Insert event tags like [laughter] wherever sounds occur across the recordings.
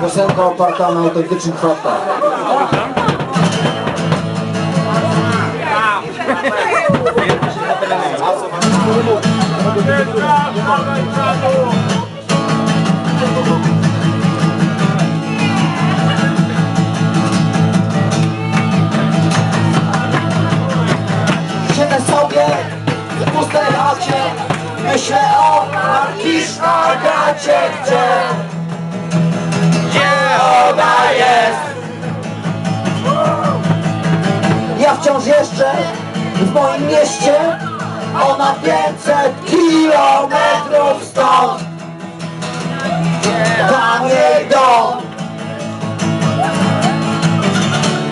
Piosenka oparta na autentycznych faktach. Siedzę sobie w pustej chacie Myślę o Markisz Agacie, gdzie? Gdzie ona jest? Ja wciąż jeszcze w moim mieście Ona 500 kilometrów stąd. Tam jej dom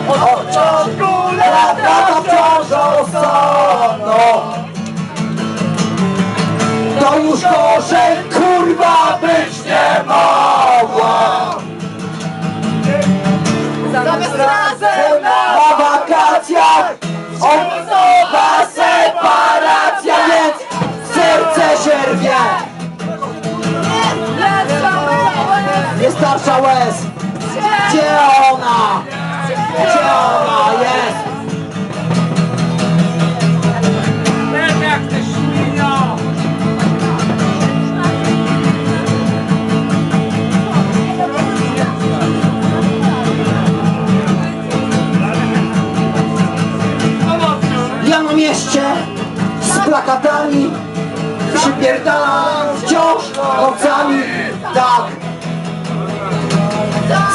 Od początku lata To już gorzej kurwa być nie mogło Zamiast razem Na wakacjach Osoba separacja Więc serce się rwie. Nie starsza łez. Gdzie ona? Gdzie ona jest? Na mieście z plakatami. Przypierdalam wciąż nocami Tak.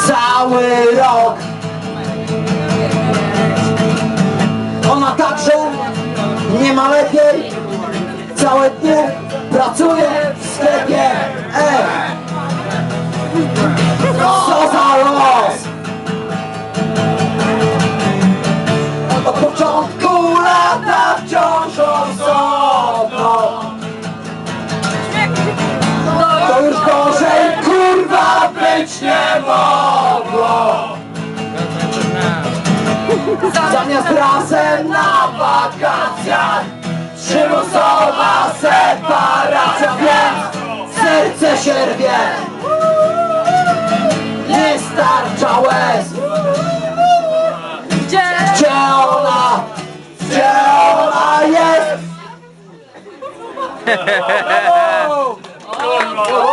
Cały rok. Ona także nie ma lepiej. Całe dnie pracuje być nie mogło Zamiast razem na wakacjach Przymusowa separacja Więc serce się rwie Nie starcza łez Gdzie? Gdzie ona? Gdzie ona jest? [laughs]